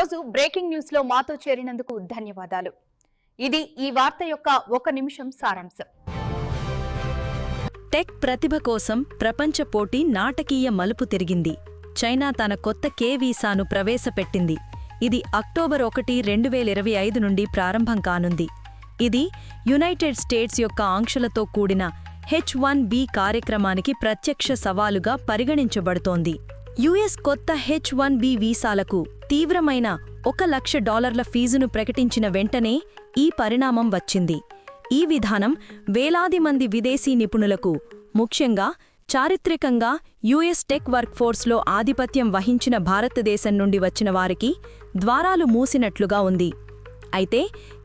ఈరోజు బ్రేకింగ్ న్యూస్లో మాతో చేరినందుకు ధన్యవాదాలు. ఇది ఈ వార్త యొక్క ఒక నిమిషం సారాంశం. టెక్ ప్రతిభ కోసం ప్రపంచ పోటీ నాటకీయ మలుపు తిరిగింది. చైనా తన కొత్త కే వీసాను ప్రవేశపెట్టింది. ఇది అక్టోబర్ ఒకటి రెండు వేల ఇరవై ఐదు నుండి ప్రారంభం కానుంది. ఇది యునైటెడ్ స్టేట్స్ యొక్క ఆంక్షలతో కూడిన హెచ్ వన్ బి కార్యక్రమానికి ప్రత్యక్ష సవాలుగా పరిగణించబడుతోంది. యుఎస్ కొత్త హెచ్ వన్ బి వీసాలకు తీవ్రమైన ఒక లక్ష డాలర్ల ఫీజును ప్రకటించిన వెంటనే ఈ పరిణామం వచ్చింది. ఈ విధానం వేలాది మంది విదేశీ నిపుణులకు ముఖ్యంగా చారిత్రకంగా యుఎస్ టెక్ వర్క్ఫోర్స్లో ఆధిపత్యం వహించిన భారతదేశం నుండి వచ్చిన వారికి ద్వారాలు మూసినట్లుగా ఉంది. అయితే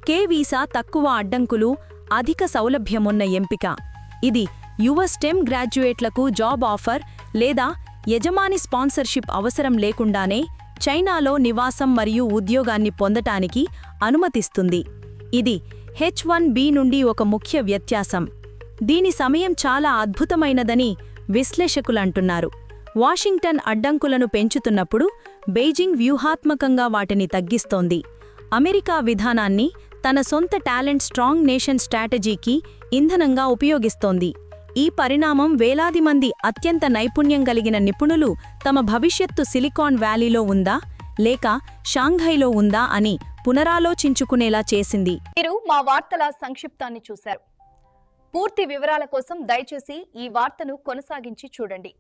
కే వీసా తక్కువ అడ్డంకులు అధిక సౌలభ్యమున్న ఎంపిక. ఇది యువ స్టెమ్ గ్రాడ్యుయేట్లకు జాబ్ ఆఫర్ లేదా యజమాని స్పాన్సర్షిప్ అవసరం లేకుండానే చైనాలో నివాసం మరియు ఉద్యోగాన్ని పొందటానికి అనుమతిస్తుంది. ఇది హెచ్ వన్ బి నుండి ఒక ముఖ్య వ్యత్యాసం. దీని సమయం చాలా అద్భుతమైనదని విశ్లేషకులంటున్నారు. వాషింగ్టన్ అడ్డంకులను పెంచుతున్నప్పుడు బెయిజింగ్ వ్యూహాత్మకంగా వాటిని తగ్గిస్తోంది. అమెరికా విధానాన్ని తన సొంత టాలెంట్ స్ట్రాంగ్ నేషన్ స్ట్రాటజీకి ఇంధనంగా ఉపయోగిస్తోంది. ఈ పరిణామం వేలాది మంది అత్యంత నైపుణ్యం కలిగిన నిపుణులు తమ భవిష్యత్తు సిలికాన్ వ్యాలీలో ఉందా లేక షాంఘైలో ఉందా అని పునరాలోచించుకునేలా చేసింది. మీరు మా వార్తల సంక్షిప్తాన్ని చూశారు. పూర్తి వివరాల కోసం దయచేసి ఈ వార్తను కొనసాగించి చూడండి.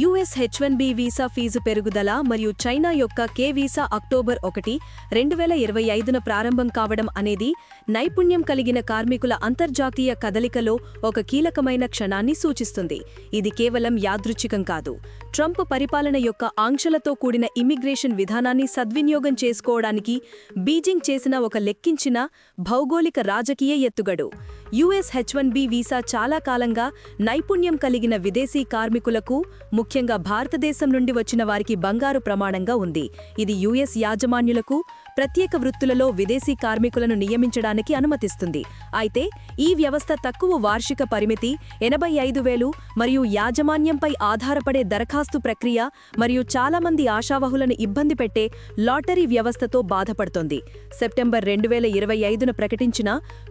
US H one B visa fee పెరుగుదల మరియు చైనా యొక్క కే వీసా అక్టోబర్ ఒకటి రెండు వేల ఇరవై ఐదున ప్రారంభం కావడం అనేది నైపుణ్యం కలిగిన కార్మికుల అంతర్జాతీయ కదలికలో ఒక కీలకమైన క్షణాన్ని సూచిస్తుంది. ఇది కేవలం యాదృచ్ఛికం కాదు. ట్రంప్ పరిపాలన యొక్క ఆంక్షలతో కూడిన ఇమిగ్రేషన్ విధానాన్ని సద్వినియోగం చేసుకోవడానికి బీజింగ్ చేసిన ఒక లెక్కించిన భౌగోళిక రాజకీయ ఎత్తుగడు. US H one B visa చాలా కాలంగా నైపుణ్యం కలిగిన విదేశీ కార్మికులకు ముఖ్యంగా భారతదేశం నుండి వచ్చిన వారికి బంగారు ప్రమాణంగా ఉంది. ఇది యుఎస్ యాజమాన్యులకు ప్రత్యేక వృత్తులలో విదేశీ కార్మికులను నియమించడానికి అనుమతిస్తుంది. అయితే ఈ వ్యవస్థ తక్కువ వార్షిక పరిమితి ఎనభై ఐదు వేలు మరియు యాజమాన్యంపై ఆధారపడే దరఖాస్తు ప్రక్రియ మరియు చాలామంది ఆశావహులను ఇబ్బంది పెట్టే లాటరీ వ్యవస్థతో బాధపడుతోంది. సెప్టెంబర్ రెండు వేల ఇరవై ఐదున ప్రకటించిన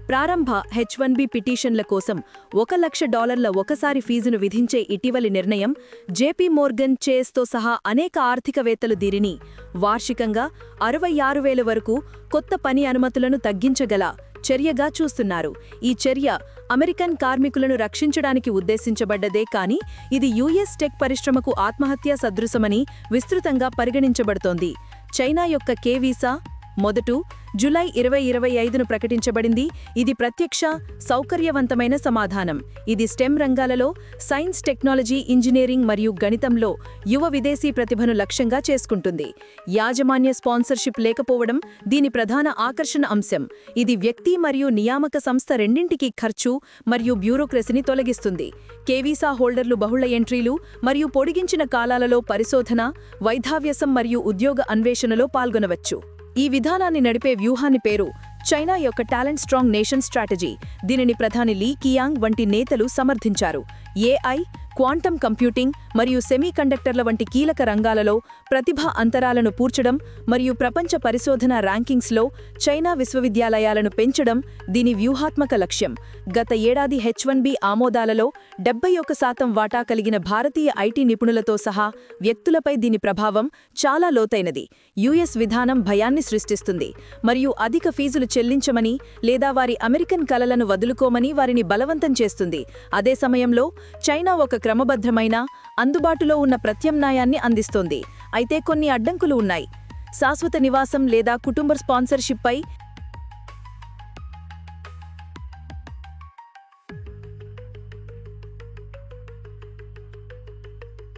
ప్రారంభ హెచ్ వన్ బి పిటిషన్ల కోసం ఒక లక్ష డాలర్ల ఒకసారి ఫీజును విధించే ఇటీవలి నిర్ణయం జేపీ మోర్గన్ చేస్తో సహా అనేక ఆర్థికవేత్తలు దీనిని వార్షికంగా అరవై ఆరు వేల వరకు కొత్త పని అనుమతులను తగ్గించగల చర్యగా చూస్తున్నారు. ఈ చర్య అమెరికన్ కార్మికులను రక్షించడానికి ఉద్దేశించబడ్డదే కానీ ఇది యుఎస్ టెక్ పరిశ్రమకు ఆత్మహత్యా సదృశమని విస్తృతంగా పరిగణించబడుతోంది. చైనా యొక్క కే వీసా మొదటు జులై ఇరవై ఇరవై ఐదును ప్రకటించబడింది. ఇది ప్రత్యక్ష సౌకర్యవంతమైన సమాధానం. ఇది స్టెమ్ రంగాలలో సైన్స్ టెక్నాలజీ ఇంజనీరింగ్ మరియు గణితంలో యువ విదేశీ ప్రతిభను లక్ష్యంగా చేసుకుంటుంది. యాజమాన్య స్పాన్సర్షిప్ లేకపోవడం దీని ప్రధాన ఆకర్షణ అంశం. ఇది వ్యక్తి మరియు నియామక సంస్థ రెండింటికి ఖర్చు మరియు బ్యూరోక్రసీని తొలగిస్తుంది. కేవీసా హోల్డర్లు బహుళ ఎంట్రీలు మరియు పొడిగించిన కాలాలలో పరిశోధన వైధావ్యసం మరియు ఉద్యోగ అన్వేషణలో పాల్గొనవచ్చు. ఈ విధానాన్ని నడిపే వ్యూహాన్ని పేరు చైనా యొక్క టాలెంట్ స్ట్రాంగ్ నేషన్ స్ట్రాటజీ. దీనిని ప్రధాని లీ కియాంగ్ వంటి నేతలు సమర్థించారు. ఏఐ క్వాంటం కంప్యూటింగ్ మరియు సెమీకండక్టర్ల వంటి కీలక రంగాలలో ప్రతిభ అంతరాలను పూడ్చడం మరియు ప్రపంచ పరిశోధన ర్యాంకింగ్స్లో చైనా విశ్వవిద్యాలయాలను పెంచడం దీని వ్యూహాత్మక లక్ష్యం. గత ఏడాది హెచ్ వన్ బి ఆమోదాలలో డెబ్బై ఒక శాతం వాటా కలిగిన భారతీయ ఐటీ నిపుణులతో సహా వ్యక్తులపై దీని ప్రభావం చాలా లోతైనది. యుఎస్ విధానం భయాన్ని సృష్టిస్తుంది. మరియు అధిక ఫీజులు చెల్లించమని లేదా వారి అమెరికన్ కలలను వదులుకోమని వారిని బలవంతం చేస్తుంది. అదే సమయంలో చైనా ఒక క్రమబద్ధమైన అందుబాటులో ఉన్న ప్రత్యామ్నాయాన్ని అందిస్తోంది. అయితే కొన్ని అడ్డంకులు ఉన్నాయి. శాశ్వత నివాసం లేదా కుటుంబ స్పాన్సర్షిప్పై